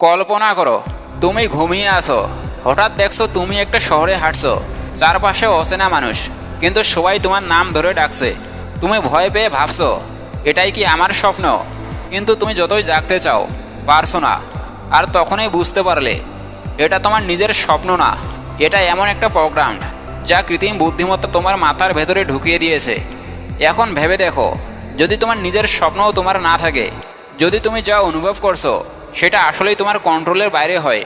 কল্পনা করো, তুমি ঘুমিয়ে আসো হঠাৎ দেখছ তুমি একটা শহরে হাঁটছো, চারপাশে অচেনা মানুষ, কিন্তু সবাই তোমার নাম ধরে ডাকছে। তুমি ভয় পেয়ে ভাবছ, এটাই কি আমার স্বপ্ন? কিন্তু তুমি যতই জাগতে চাও, পারছ না। আর তখনই বুঝতে পারলে, এটা তোমার নিজের স্বপ্ন না। এটা এমন একটা প্রোগ্রাম, যা কৃত্রিম বুদ্ধিমত্তা তোমার মাথার ভেতরে ঢুকিয়ে দিয়েছে। এখন ভেবে দেখো, যদি তোমার নিজের স্বপ্নও তোমার না থাকে, যদি তুমি যা অনুভব করছ সেটা আসলেই তোমার কন্ট্রোলের বাইরে হয়।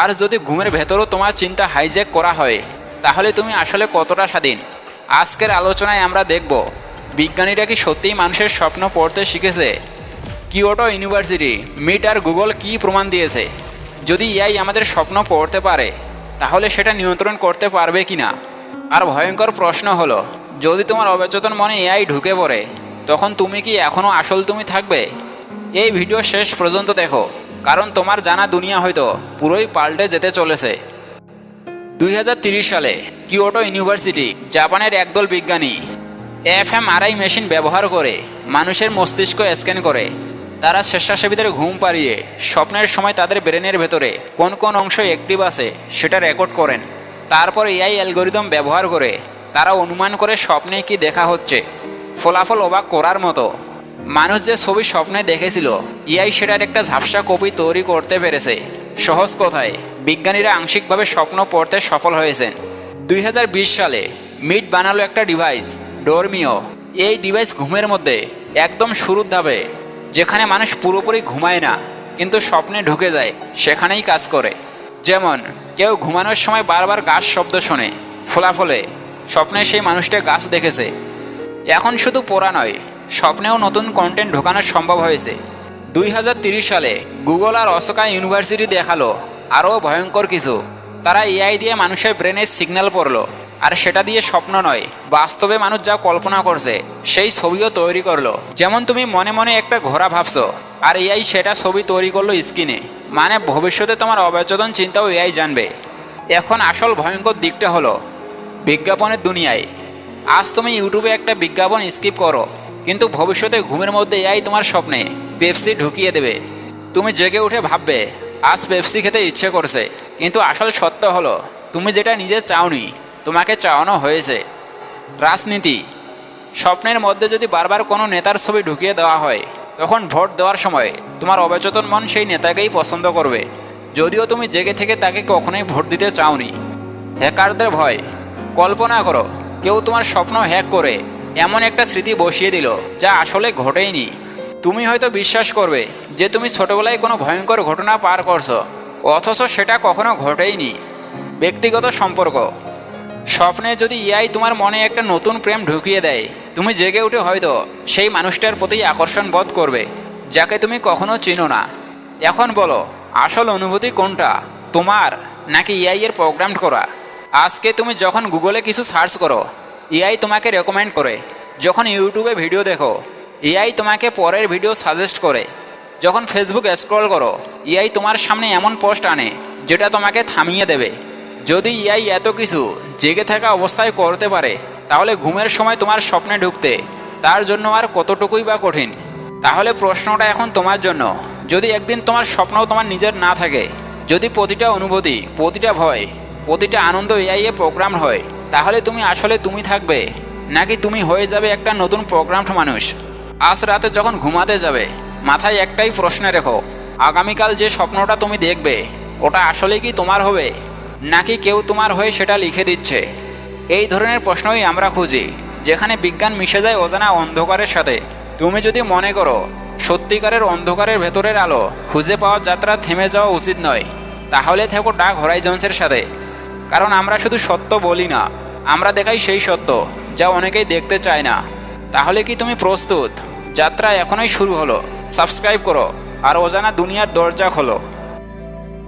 আর যদি ঘুমের ভেতরও তোমার চিন্তা হাইজ্যাক করা হয়, তাহলে তুমি আসলে কতটা স্বাধীন? আজকের আলোচনায় আমরা দেখব, বিজ্ঞানীরা কি সত্যিই মানুষের স্বপ্ন পড়তে শিখেছে? কিওটো ইউনিভার্সিটি, মিট আর গুগল কি প্রমাণ দিয়েছে? যদি এআই আমাদের স্বপ্ন পড়তে পারে, তাহলে সেটা নিয়ন্ত্রণ করতে পারবে কি না আর ভয়ঙ্কর প্রশ্ন হলো, যদি তোমার অবচেতন মনে এআই ঢুকে পড়ে, তখন তুমি কি এখনও আসল তুমি থাকবে? এই ভিডিও শেষ পর্যন্ত দেখো। কারণ তোমার জানা দুনিয়া হয়তো পুরোই পাল্টে যেতে চলেছে। দুই সালে কিওটো ইউনিভার্সিটি জাপানের একদল বিজ্ঞানী এফ এম আরআই মেশিন ব্যবহার করে মানুষের মস্তিষ্ক স্ক্যান করে। তারা স্বেচ্ছাসেবীদের ঘুম পাড়িয়ে স্বপ্নের সময় তাদের ব্রেনের ভেতরে কোন কোন অংশ অ্যাক্টিভ আছে সেটা রেকর্ড করেন। তারপর এআই অ্যালগোরিদম ব্যবহার করে তারা অনুমান করে স্বপ্নে কি দেখা হচ্ছে। ফলাফল অবাক করার মতো মানুষ যে ছবি স্বপ্নে দেখেছিল ইয়াই সেটার একটা ঝাপসা কপি তৈরি করতে পেরেছে। সহজ কথায়, বিজ্ঞানীরা আংশিকভাবে স্বপ্ন পড়তে সফল হয়েছেন। দুই হাজার বিশ সালে মিট বানালো একটা ডিভাইস, ডোরমিও। এই ডিভাইস ঘুমের মধ্যে, একদম শুরুর ধাপে, যেখানে মানুষ পুরোপুরি ঘুমায় না, কিন্তু স্বপ্নে ঢুকে যায়, সেখানেই কাজ করে। যেমন, কেউ ঘুমানোর সময় বারবার গাছ শব্দ শোনে। ফলাফলে, স্বপ্নে সেই মানুষটা গাছ দেখেছে। এখন শুধু পড়া নয় স্বপ্নেও নতুন কন্টেন্ট ঢোকানো সম্ভব হয়েছে। দুই সালে গুগল আর অশোকা ইউনিভার্সিটি দেখাল আরও ভয়ঙ্কর কিছু। তারা এআই দিয়ে মানুষের ব্রেনের সিগন্যাল পড়ল আর সেটা দিয়ে স্বপ্ন নয়, বাস্তবে মানুষ যা কল্পনা করছে, সেই ছবিও তৈরি করল। যেমন তুমি মনে মনে একটা ঘোড়া ভাবছ, আর এআই সেটা ছবি তৈরি করল স্ক্রিনে মানে ভবিষ্যতে তোমার অবচেতন চিন্তাও এআই জানবে। এখন আসল ভয়ঙ্কর দিকটা হলো বিজ্ঞাপনের দুনিয়ায়। আজ তুমি ইউটিউবে একটা বিজ্ঞাপন স্কিপ করো কিন্তু ভবিষ্যতে ঘুমের মধ্যে এআই তোমার স্বপ্নে পেপসি ঢুকিয়ে দেবে। তুমি জেগে উঠে ভাববে, আজ পেপসি খেতে ইচ্ছে করছে, কিন্তু আসল সত্য হলো, তুমি যেটা নিজে চাওনি, তোমাকে চাওয়ানো হয়েছে। রাজনীতি। স্বপ্নের মধ্যে যদি বারবার কোনো নেতার ছবি ঢুকিয়ে দেওয়া হয়, তখন ভোট দেওয়ার সময় তোমার অবচেতন মন সেই নেতাকেই পছন্দ করবে। যদিও তুমি জেগে থেকে তাকে কখনোই ভোট দিতে চাওনি। হ্যাকারদের ভয়। কল্পনা করো, কেউ তোমার স্বপ্ন হ্যাক করে এমন একটা স্মৃতি বসিয়ে দিল যা আসলে ঘটেইনি। তুমি হয়তো বিশ্বাস করবে যে তুমি ছোটবেলায় কোনো ভয়ঙ্কর ঘটনা পার করছ, অথচ সেটা কখনো ঘটেইনি। ব্যক্তিগত সম্পর্ক। স্বপ্নে যদি ইয়াই তোমার মনে একটা নতুন প্রেম ঢুকিয়ে দেয়, তুমি জেগে উঠে হয়তো সেই মানুষটার প্রতি আকর্ষণ বোধ করবে, যাকে তুমি কখনো চিনো না। এখন বলো, আসল অনুভূতি কোনটা, তোমার নাকি ইআই এর প্রোগ্রাম করা? আজকে তুমি যখন গুগলে কিছু সার্চ করো এআই তোমাকে রেকমেন্ড করে। যখন ইউটিউবে ভিডিও দেখো, এআই তোমাকে পরের ভিডিও সাজেস্ট করে। যখন ফেসবুক স্ক্রল করো, এআই তোমার সামনে এমন পোস্ট আনে, যেটা তোমাকে থামিয়ে দেবে। যদি এআই এত কিছু জেগে থাকা অবস্থায় করতে পারে, তাহলে ঘুমের সময় তোমার স্বপ্নে ঢুকতে, তার জন্য আর কতটুকুই বা কঠিন? তাহলে প্রশ্নটা এখন তোমার জন্য। যদি একদিন তোমার স্বপ্নও তোমার নিজের না থাকে, যদি প্রতিটা অনুভূতি, প্রতিটা ভয়, প্রতিটা আনন্দ এআই এ প্রোগ্রাম হয় তাহলে তুমি আসলে তুমি থাকবে? নাকি তুমি হয়ে যাবে একটা নতুন প্রোগ্রামড মানুষ? আজ রাতে যখন ঘুমাতে যাবে, মাথায় একটাই প্রশ্ন রেখো। আগামীকাল যে স্বপ্নটা তুমি দেখবে, ওটা আসলে কি তোমার হবে? নাকি কেউ তোমার হয়ে সেটা লিখে দিচ্ছে? এই ধরনের প্রশ্নই আমরা খুঁজি, যেখানে বিজ্ঞান মিশে যায় অজানা অন্ধকারের সাথে। তুমি যদি মনে করো, সত্যিকারের অন্ধকারের ভেতরের আলো খুঁজে পাওয়ার যাত্রা থেমে যাওয়া উচিত নয়, তাহলে থেকো ডাক হরাইজন্সের সাথে। কারণ আমরা শুধু সত্য বলি না। আমরা দেখাই সেই সত্য, যা অনেকেই দেখতে চায় না। তাহলে কি তুমি প্রস্তুত? যাত্রা এখনই শুরু হলো। সাবস্ক্রাইব করো। আর অজানা দুনিয়ার দরজা খোলো।